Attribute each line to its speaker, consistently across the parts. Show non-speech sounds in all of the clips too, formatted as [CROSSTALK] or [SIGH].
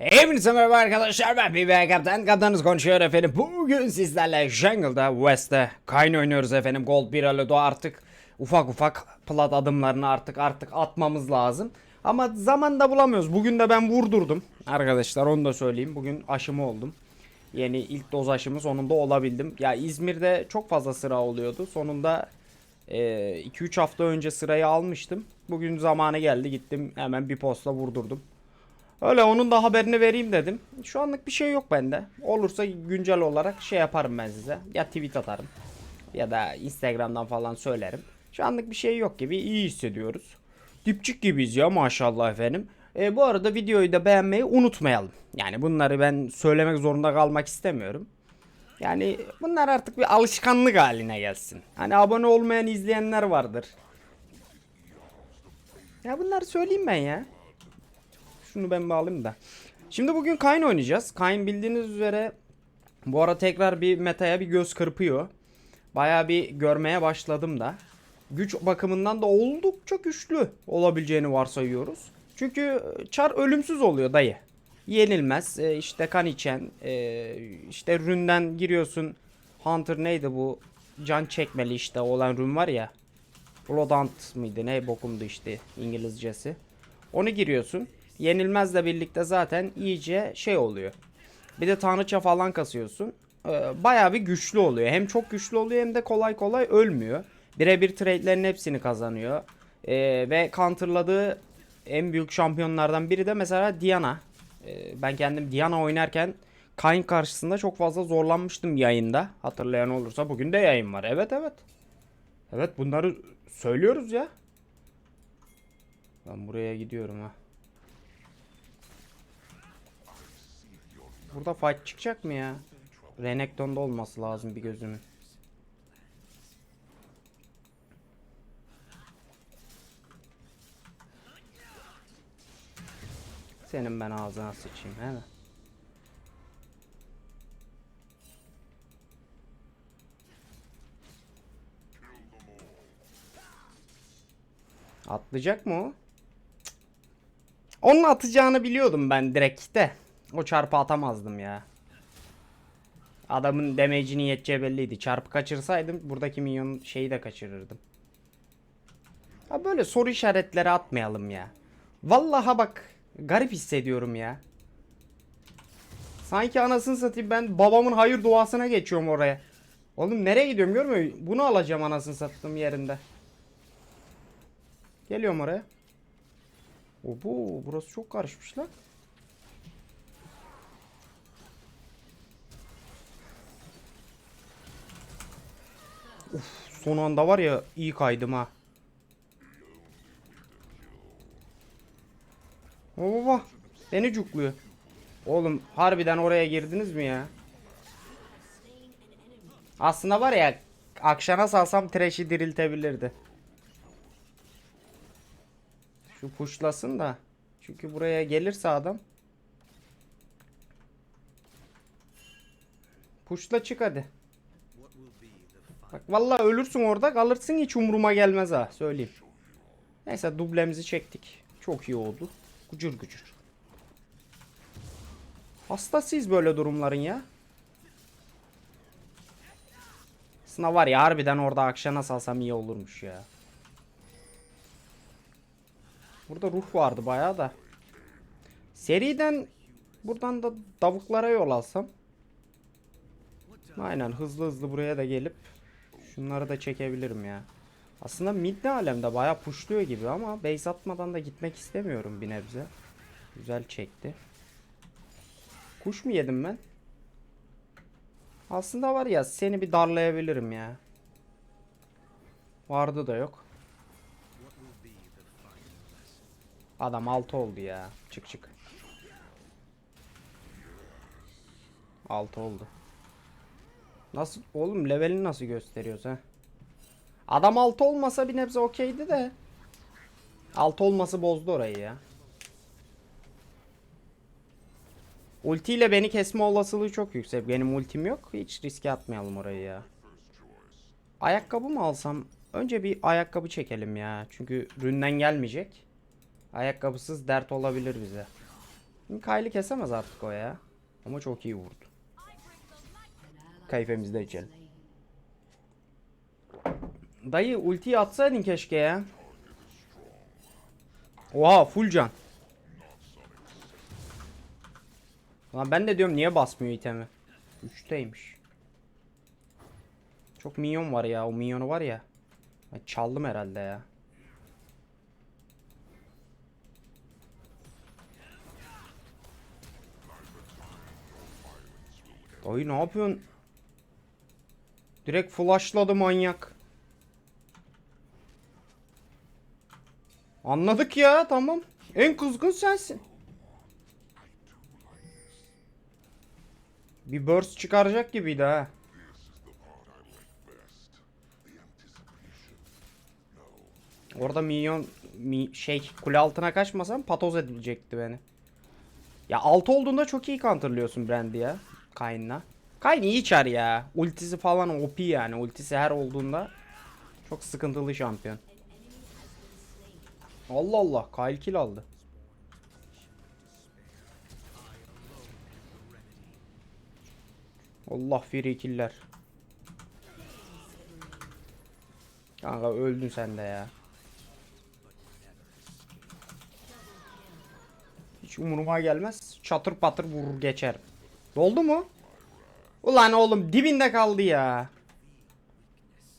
Speaker 1: Hepinize merhaba arkadaşlar ben BB Kaptan. Kaptanınız konuşuyor efendim. Bugün sizlerle Jungle'da West'te Kayn oynuyoruz efendim. Gold 1 Alodo artık ufak ufak plat adımlarını artık artık atmamız lazım. Ama zaman da bulamıyoruz. Bugün de ben vurdurdum. Arkadaşlar onu da söyleyeyim. Bugün aşımı oldum. Yeni ilk doz aşımı sonunda olabildim. Ya İzmir'de çok fazla sıra oluyordu. Sonunda 2-3 hafta önce sırayı almıştım. Bugün zamanı geldi gittim hemen bir posta vurdurdum Öyle onun da haberini vereyim dedim. Şu anlık bir şey yok bende. Olursa güncel olarak şey yaparım ben size. Ya tweet atarım. Ya da Instagram'dan falan söylerim. Şu anlık bir şey yok gibi iyi hissediyoruz. Dipçik gibiyiz ya maşallah efendim. E, bu arada videoyu da beğenmeyi unutmayalım. Yani bunları ben söylemek zorunda kalmak istemiyorum. Yani bunlar artık bir alışkanlık haline gelsin. Hani abone olmayan izleyenler vardır. Ya bunları söyleyeyim ben ya. Şunu ben bağlayayım da. Şimdi bugün Kayn oynayacağız. Kayn bildiğiniz üzere bu ara tekrar bir metaya bir göz kırpıyor. Baya bir görmeye başladım da. Güç bakımından da oldukça güçlü olabileceğini varsayıyoruz. Çünkü çar ölümsüz oluyor dayı. Yenilmez. E, işte kan içen. e, işte ründen giriyorsun. Hunter neydi bu? Can çekmeli işte olan rün var ya. Bloodhunt mıydı ne bokumdu işte İngilizcesi. Onu giriyorsun. Yenilmezle birlikte zaten iyice şey oluyor. Bir de tanrıça falan kasıyorsun. Ee, bayağı bir güçlü oluyor. Hem çok güçlü oluyor hem de kolay kolay ölmüyor. Birebir trade'lerin hepsini kazanıyor. Ee, ve counterladığı en büyük şampiyonlardan biri de mesela Diana. Ee, ben kendim Diana oynarken Kayn karşısında çok fazla zorlanmıştım yayında. Hatırlayan olursa bugün de yayın var. Evet evet. Evet bunları söylüyoruz ya. Ben buraya gidiyorum ha. Burada fight çıkacak mı ya? Renekton'da olması lazım bir gözümün. Senin ben ağzına sıçayım he mi? Atlayacak mı o? Onun atacağını biliyordum ben direkt de. O çarpı atamazdım ya. Adamın damage'ini yeteceği belliydi. Çarpı kaçırsaydım buradaki minyon şeyi de kaçırırdım. Ha böyle soru işaretleri atmayalım ya. Vallaha bak garip hissediyorum ya. Sanki anasını satayım ben babamın hayır duasına geçiyorum oraya. Oğlum nereye gidiyorum görmüyor musun? Bunu alacağım anasını sattığım yerinde. Geliyorum oraya. Obo burası çok karışmış lan. Son anda var ya iyi kaydım ha. Baba beni cukluyor. Oğlum harbiden oraya girdiniz mi ya? Aslında var ya akşama salsam trash'i diriltebilirdi. Şu puşlasın da. Çünkü buraya gelirse adam. Puşla çık hadi. Bak vallahi ölürsün orada kalırsın hiç umuruma gelmez ha söyleyeyim. Neyse dublemizi çektik. Çok iyi oldu. Gucur gucur. Hastasıyız böyle durumların ya. Aslında var ya harbiden orada akşana salsam iyi olurmuş ya. Burada ruh vardı bayağı da. Seriden buradan da davuklara yol alsam. Aynen hızlı hızlı buraya da gelip şunları da çekebilirim ya. Aslında mid ne alemde bayağı pushluyor gibi ama base atmadan da gitmek istemiyorum bir nebze. Güzel çekti. Kuş mu yedim ben? Aslında var ya seni bir darlayabilirim ya. Vardı da yok. Adam 6 oldu ya. Çık çık. 6 oldu. Nasıl oğlum levelini nasıl gösteriyoruz ha? Adam 6 olmasa bir nebze okeydi de. 6 olması bozdu orayı ya. Ultiyle beni kesme olasılığı çok yüksek. Benim ultim yok. Hiç riske atmayalım orayı ya. Ayakkabı mı alsam? Önce bir ayakkabı çekelim ya. Çünkü ründen gelmeyecek. Ayakkabısız dert olabilir bize. Kaylı kesemez artık o ya. Ama çok iyi vurdu. Keyfimizde içelim. Dayı ultiyi atsaydın keşke ya. Oha full can. Lan ben de diyorum niye basmıyor itemi. 3'teymiş. Çok minyon var ya. O minyonu var ya. Çaldım herhalde ya. Dayı ne yapıyorsun? Direkt flashladı manyak. Anladık ya tamam. En kızgın sensin. Bir burst çıkaracak gibiydi ha. Orada minyon mi, şey kule altına kaçmasam patoz edilecekti beni. Ya altı olduğunda çok iyi counterlıyorsun Brand'i ya. Kayn'la. Kayn iyi çar ya. Ultisi falan OP yani. Ultisi her olduğunda çok sıkıntılı şampiyon. Allah Allah. Kyle kill aldı. Allah free killer. Kanka öldün sen de ya. Hiç umuruma gelmez. Çatır patır vurur geçer. Doldu mu? Ulan oğlum dibinde kaldı ya.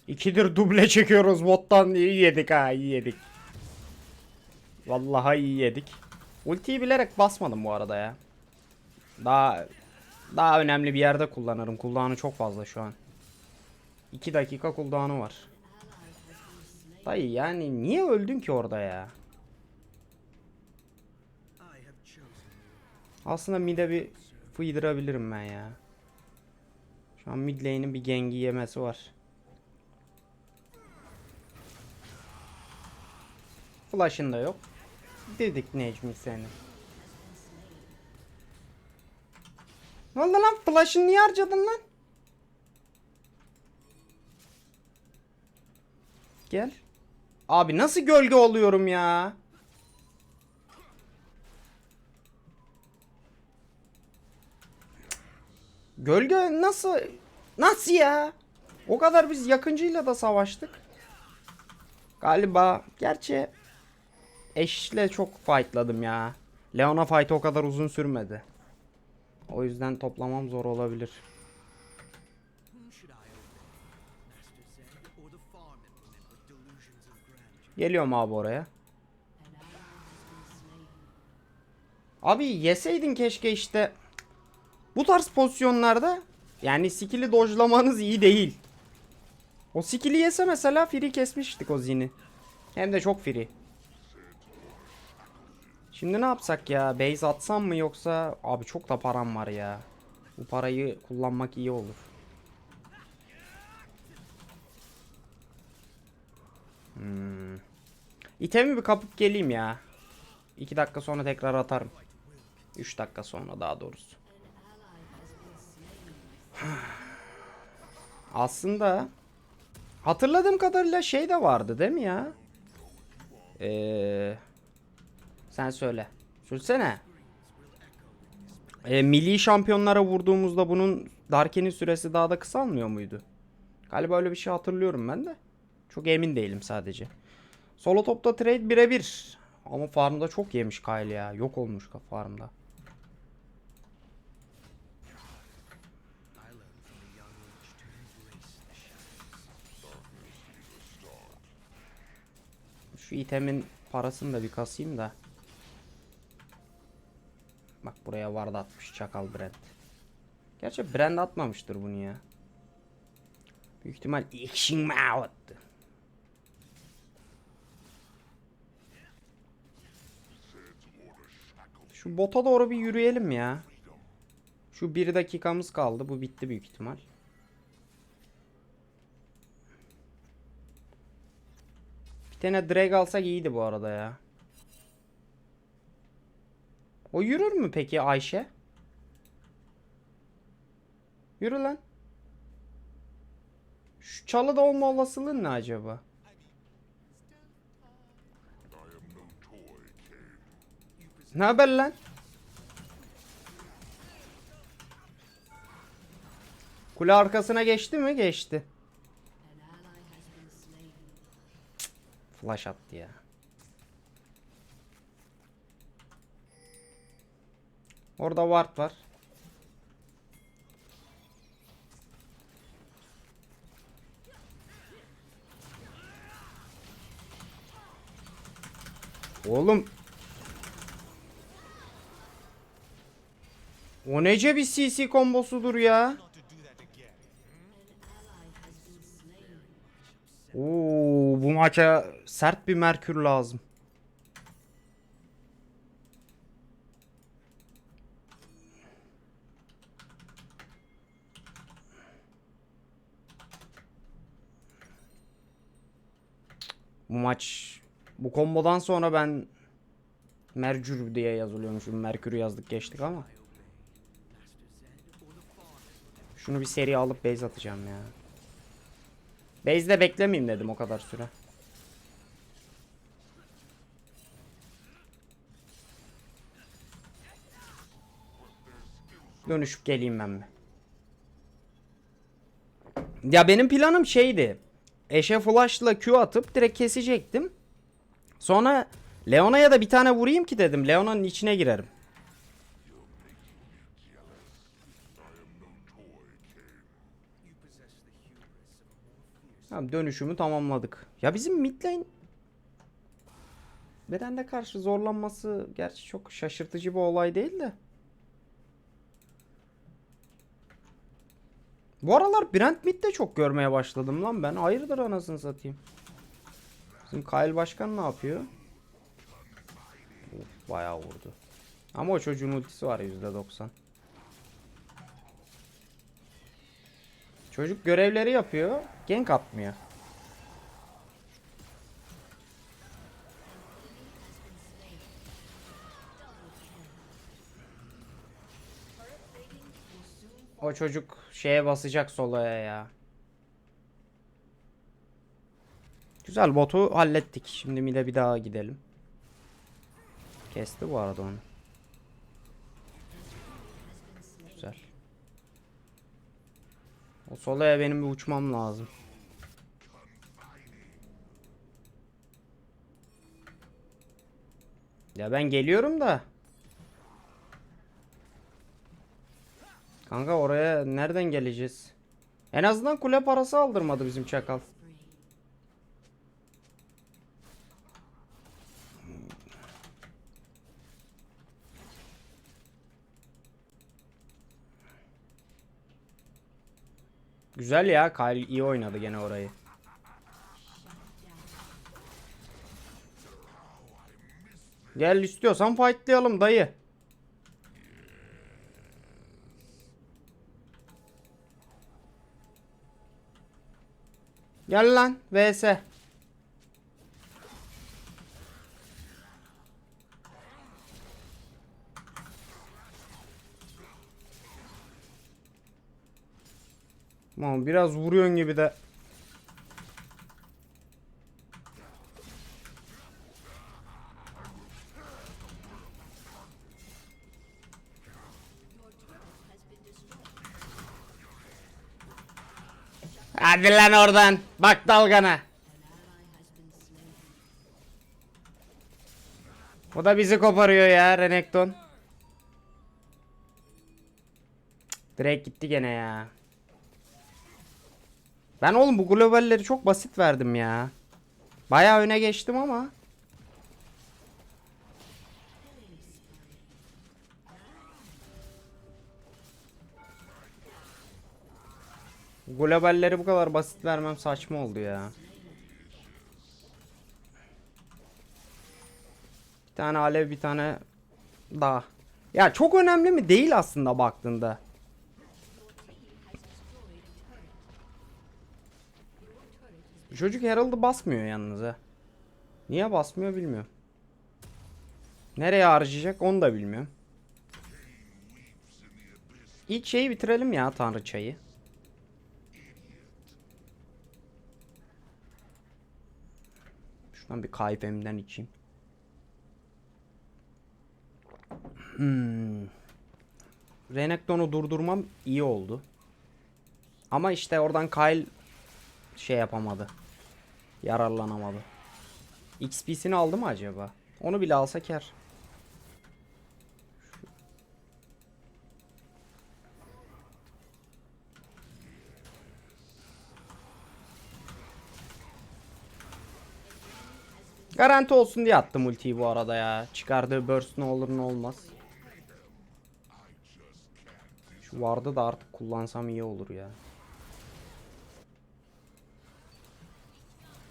Speaker 1: İkidir duble çekiyoruz bottan iyi yedik ha iyi yedik. Vallahi iyi yedik. Ultiyi bilerek basmadım bu arada ya. Daha daha önemli bir yerde kullanırım. Cooldown'u çok fazla şu an. 2 dakika cooldown'u var. Dayı yani niye öldün ki orada ya? Aslında mid'e bir fıydırabilirim ben ya. Şu an mid lane'in bir gengi yemesi var. Flash'ın da yok. Dedik Necmi seni. Ne oldu lan? Flash'ını niye harcadın lan? Gel. Abi nasıl gölge oluyorum ya? Gölge nasıl? Nasıl ya? O kadar biz yakıncıyla da savaştık. Galiba gerçi eşle çok fightladım ya. Leona fight o kadar uzun sürmedi. O yüzden toplamam zor olabilir. Geliyorum abi oraya. Abi yeseydin keşke işte. Bu tarz pozisyonlarda yani skill'i dojlamanız iyi değil. O skill'i yese mesela free kesmiştik o zini. Hem de çok free. Şimdi ne yapsak ya? Base atsam mı yoksa abi çok da param var ya. Bu parayı kullanmak iyi olur. Hmm. İtemi bir kapıp geleyim ya. 2 dakika sonra tekrar atarım. 3 dakika sonra daha doğrusu. Aslında hatırladığım kadarıyla şey de vardı değil mi ya? Ee, sen söyle. Söylesene. Ee, milli şampiyonlara vurduğumuzda bunun Darken'in süresi daha da kısalmıyor muydu? Galiba öyle bir şey hatırlıyorum ben de. Çok emin değilim sadece. Solo topta trade birebir. Ama farmda çok yemiş Kyle ya. Yok olmuş farmda. Şu itemin parasını da bir kasayım da. Bak buraya vardı atmış çakal Brand. Gerçi Brand atmamıştır bunu ya. Büyük ihtimal Mao attı. Şu bota doğru bir yürüyelim ya. Şu bir dakikamız kaldı. Bu bitti büyük ihtimal. tane drag alsak iyiydi bu arada ya. O yürür mü peki Ayşe? Yürü lan. Şu çalı da olma olasılığın ne acaba? Ne haber lan? Kule arkasına geçti mi? Geçti. Flash attı ya. Orada ward var. Oğlum. O nece bir CC kombosudur ya. Maça sert bir Merkür lazım. Bu maç bu kombodan sonra ben Mercür diye yazılıyormuşum. Merkür'ü yazdık geçtik ama. Şunu bir seri alıp base atacağım ya. Base'de beklemeyeyim dedim o kadar süre. Dönüşüp geleyim ben mi? Ya benim planım şeydi. Eşe flash'la Q atıp direkt kesecektim. Sonra Leona'ya da bir tane vurayım ki dedim. Leona'nın içine girerim. Tamam dönüşümü tamamladık. Ya bizim mid lane Beden'de karşı zorlanması gerçi çok şaşırtıcı bir olay değil de. Bu aralar Brent mid de çok görmeye başladım lan ben. Hayırdır anasını satayım. Bizim Kyle Başkan ne yapıyor? Of, bayağı vurdu. Ama o çocuğun ultisi var %90. Çocuk görevleri yapıyor. Gank atmıyor. O çocuk şeye basacak soloya ya. Güzel botu hallettik. Şimdi mide bir daha gidelim. Kesti bu arada onu. Güzel. O soloya benim bir uçmam lazım. Ya ben geliyorum da. Kanka oraya nereden geleceğiz? En azından kule parası aldırmadı bizim çakal. Güzel ya. Kyle iyi oynadı gene orayı. Gel istiyorsan fightlayalım dayı. Gel lan vs. Tamam biraz vuruyorsun gibi de. Hadi lan oradan. Bak dalgana. O da bizi koparıyor ya Renekton. Direkt gitti gene ya. Ben oğlum bu globalleri çok basit verdim ya. Bayağı öne geçtim ama. Globalleri bu kadar basit vermem saçma oldu ya. Bir tane alev bir tane daha. Ya çok önemli mi? Değil aslında baktığında. Çocuk Herald'ı basmıyor yalnız ha. Niye basmıyor bilmiyorum. Nereye harcayacak onu da bilmiyorum. İlk şeyi bitirelim ya tanrıçayı. Şuradan bir kahvemden içeyim. Hmm. Renekton'u durdurmam iyi oldu. Ama işte oradan Kyle şey yapamadı. Yararlanamadı. XP'sini aldı mı acaba? Onu bile alsa kar. Garanti olsun diye attım ultiyi bu arada ya. Çıkardığı burst ne olur ne olmaz. Şu vardı da artık kullansam iyi olur ya.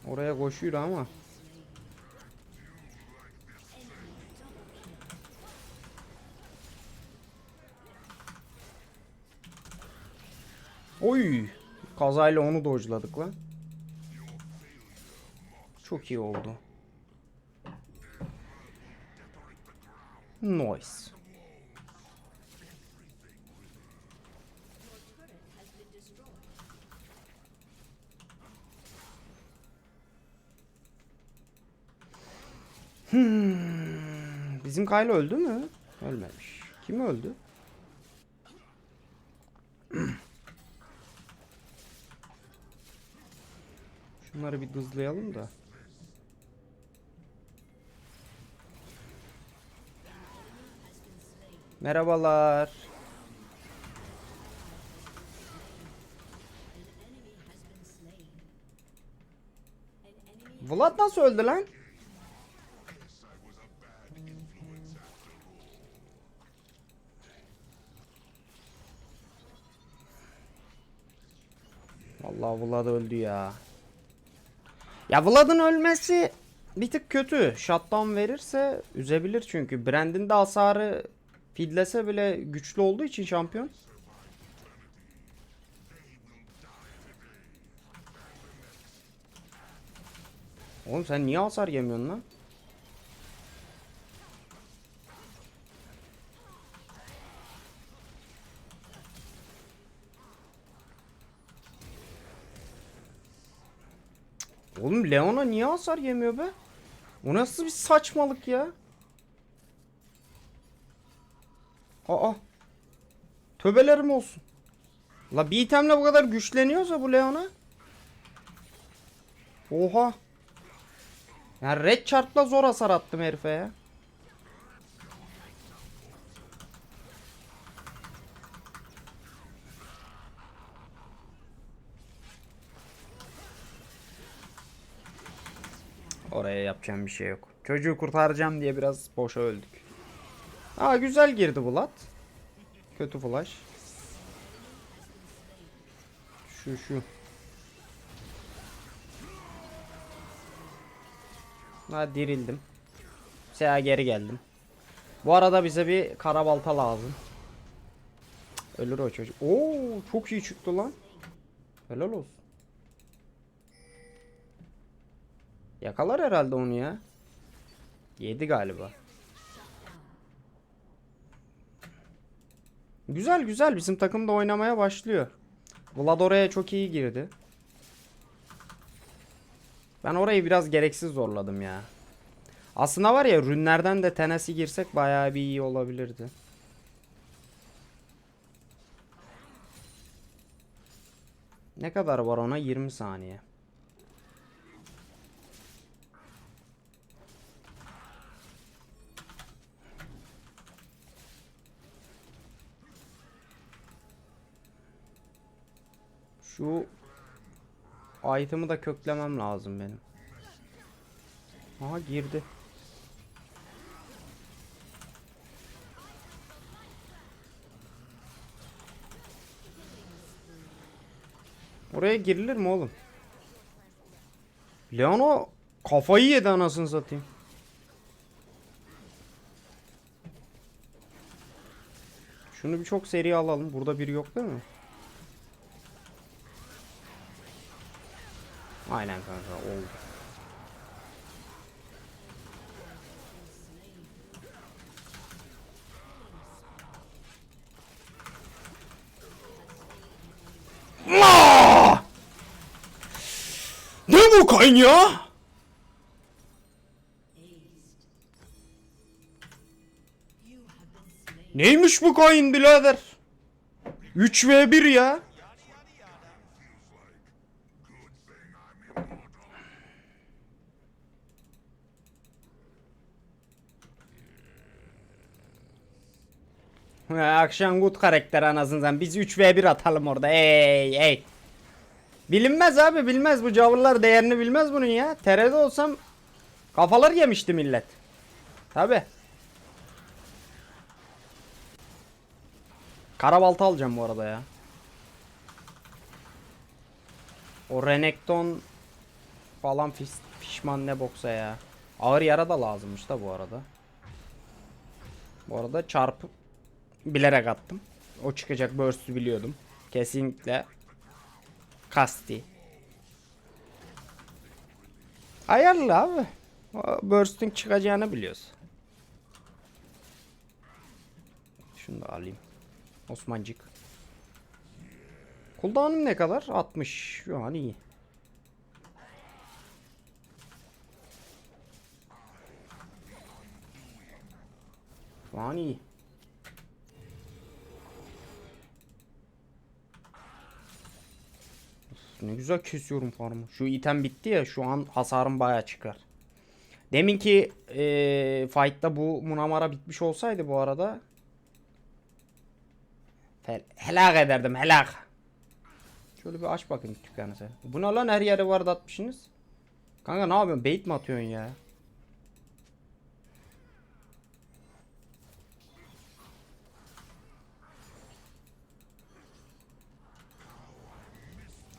Speaker 1: Oraya koşuyor ama. Oy! Kazayla onu dojladık lan. Çok iyi oldu. Nice. Hmm, bizim Kyle öldü mü? Ölmemiş. Kim öldü? Şunları bir dızlayalım da. Merhabalar. Vlad nasıl öldü lan? Vallahi Vlad öldü ya. Ya Vlad'ın ölmesi bir tık kötü. Shutdown verirse üzebilir çünkü. Brand'in de hasarı fidlese bile güçlü olduğu için şampiyon. Oğlum sen niye hasar yemiyorsun lan? Oğlum Leona niye hasar yemiyor be? O nasıl bir saçmalık ya? Aa. Tövbelerim olsun. La bir itemle bu kadar güçleniyorsa bu Leona. Oha. Ya red chart'la zor hasar attım herife ya. Oraya yapacağım bir şey yok. Çocuğu kurtaracağım diye biraz boşa öldük. Aa güzel girdi Bulat. Kötü flash. Şu şu. Ha dirildim. Seha geri geldim. Bu arada bize bir karabalta lazım. Ölür o çocuk. Oo çok iyi çıktı lan. Helal olsun. Yakalar herhalde onu ya. Yedi galiba. Güzel güzel bizim takım da oynamaya başlıyor. Vlad oraya çok iyi girdi. Ben orayı biraz gereksiz zorladım ya. Aslında var ya rünlerden de tenesi girsek bayağı bir iyi olabilirdi. Ne kadar var ona? 20 saniye. Şu item'ı da köklemem lazım benim. Aha girdi. Oraya girilir mi oğlum? Leano kafayı yedi anasını satayım. Şunu bir çok seri alalım. Burada biri yok değil mi? Aynen kanka oldu. Aa! Ne bu kan ya? Neymiş bu coin birader? 3v1 ya. Akşam good karakter anasından. Biz 3v1 atalım orada. Ey ey. Bilinmez abi bilmez. Bu cavırlar değerini bilmez bunun ya. TR'de olsam kafalar yemişti millet. Tabi. Karabalta alacağım bu arada ya. O Renekton falan fis, pişman ne boksa ya. Ağır yara da lazımmış da bu arada. Bu arada çarpı bilerek attım. O çıkacak burst'ü biliyordum. Kesinlikle. Kasti. Ayarlı abi. O burst'ün çıkacağını biliyoruz. Şunu da alayım. Osmancık. Cooldown'um ne kadar? 60. Şu an iyi. Şu an iyi. Ne güzel kesiyorum farmı. Şu item bitti ya şu an hasarım baya çıkar. Deminki eee fight'ta bu Munamara bitmiş olsaydı bu arada fel- helak ederdim helak. Şöyle bir aç bakayım dükkanı sen. Bu ne lan her yere vardı atmışsınız? Kanka ne yapıyorsun? Bait mi atıyorsun ya?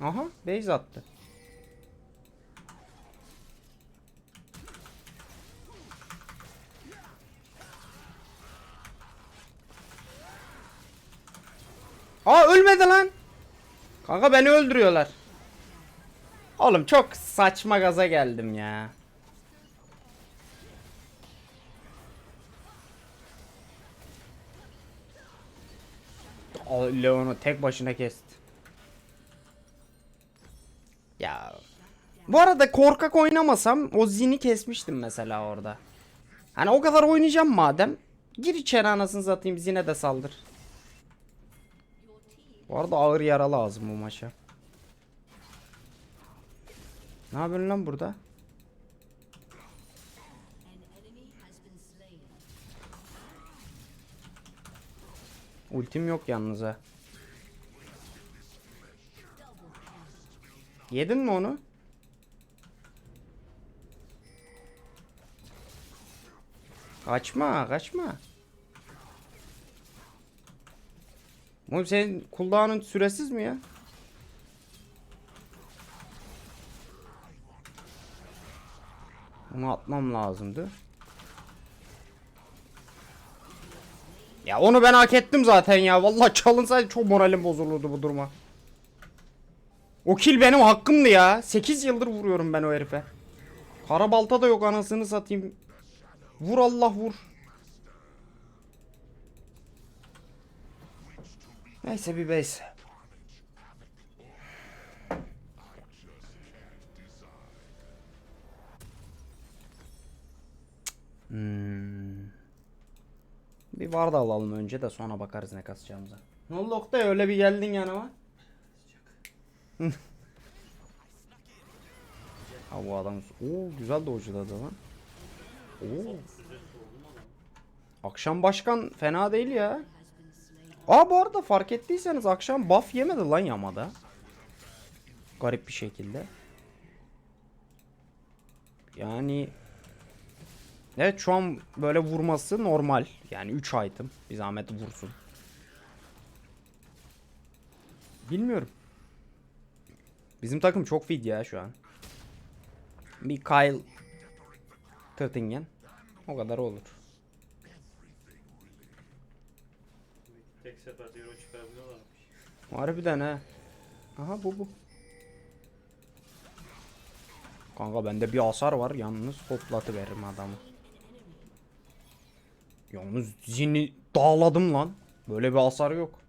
Speaker 1: Aha base attı. Aa ölmedi lan. Kanka beni öldürüyorlar. Oğlum çok saçma gaza geldim ya. Leon'u tek başına kesti. Ya. Bu arada korkak oynamasam o zini kesmiştim mesela orada. Hani o kadar oynayacağım madem. Gir içeri anasını satayım zine de saldır. Bu arada ağır yara lazım bu maça. Ne yapıyorsun lan burada? Ultim yok yalnız ha. Yedin mi onu? Kaçma, kaçma. Oğlum senin cooldown'un süresiz mi ya? Onu atmam lazımdı. Ya onu ben hak ettim zaten ya. Vallahi çalınsaydı çok moralim bozulurdu bu duruma. O kill benim hakkımdı ya. 8 yıldır vuruyorum ben o herife. Karabalta da yok anasını satayım. Vur Allah vur. Neyse bir base. Hmm. Bir var da alalım önce de sonra bakarız ne kasacağımıza. Ne oldu Oktay öyle bir geldin yanıma. Ha bu adam Oo güzel dojladı lan. Oo. Akşam başkan fena değil ya. Aa bu arada fark ettiyseniz akşam buff yemedi lan Yamada. Garip bir şekilde. Yani Evet şu an böyle vurması normal. Yani 3 item. Bir zahmet vursun. Bilmiyorum. Bizim takım çok fit ya şu an. Bir Kyle Töttingen. O kadar olur.
Speaker 2: Tek seferde euro çıkarabiliyorlarmış.
Speaker 1: Harbiden ha. Aha bu bu. Kanka bende bir hasar var yalnız hoplatıveririm adamı. Yalnız zini dağladım lan. Böyle bir hasar yok.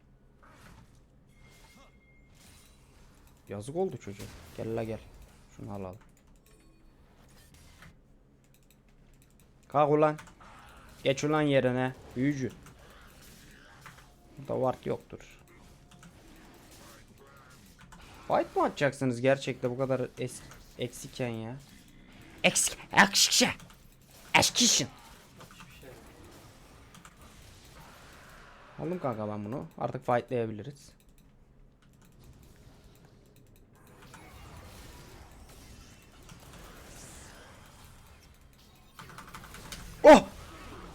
Speaker 1: Yazık oldu çocuğa. Gel la gel. Şunu alalım. Kalk ulan. Geç ulan yerine. Büyücü. Burada ward yoktur. Fight mı atacaksınız gerçekte bu kadar eksikken ya? Eksik, eksik, eksiksin. Aldım kanka ben bunu. Artık fightlayabiliriz.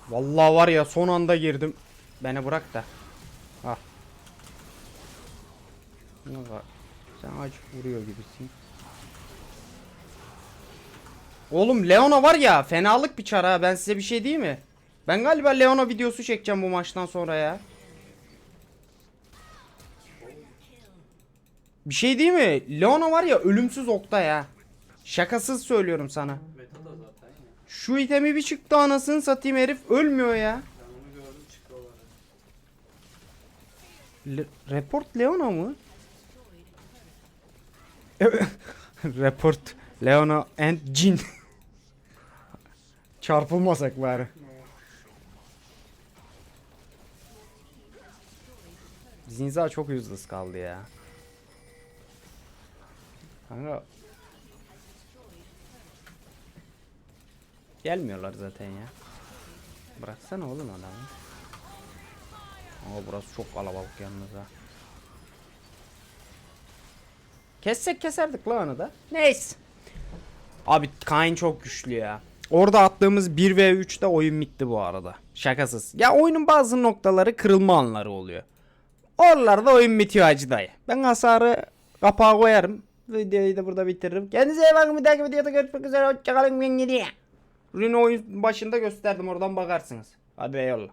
Speaker 1: Vallahi var ya son anda girdim. Beni bırak da. Ah. Ne var? Sen acık vuruyor gibisin. Oğlum Leona var ya fenalık bir çar ha ben size bir şey diyeyim mi? Ben galiba Leona videosu çekeceğim bu maçtan sonra ya. Bir şey değil mi? Leona var ya ölümsüz okta ya. Şakasız söylüyorum sana.
Speaker 2: Meta da zaten ya.
Speaker 1: Şu itemi bir çıktı anasını satayım herif ölmüyor ya.
Speaker 2: Ben onu gördüm çıktı olarak.
Speaker 1: Le- Report Leona mı? [LAUGHS] Report Leona and Jin. [LAUGHS] Çarpılmasak bari. Zinza çok useless kaldı ya. Kanka. Gelmiyorlar zaten ya. Bıraksana oğlum adamı. Ama burası çok kalabalık yalnız ha. Kessek keserdik lan onu da. Neyse. Abi Kayn çok güçlü ya. Orada attığımız 1v3'te oyun bitti bu arada. Şakasız. Ya oyunun bazı noktaları kırılma anları oluyor. Oralarda oyun bitiyor hacı dayı. Ben hasarı kapağa koyarım. Videoyu da burada bitiririm. Kendinize iyi bakın. Bir dahaki videoda görüşmek üzere. Hoşçakalın. Ben gidiyorum. Ürünü oyun başında gösterdim. Oradan bakarsınız. Hadi eyvallah.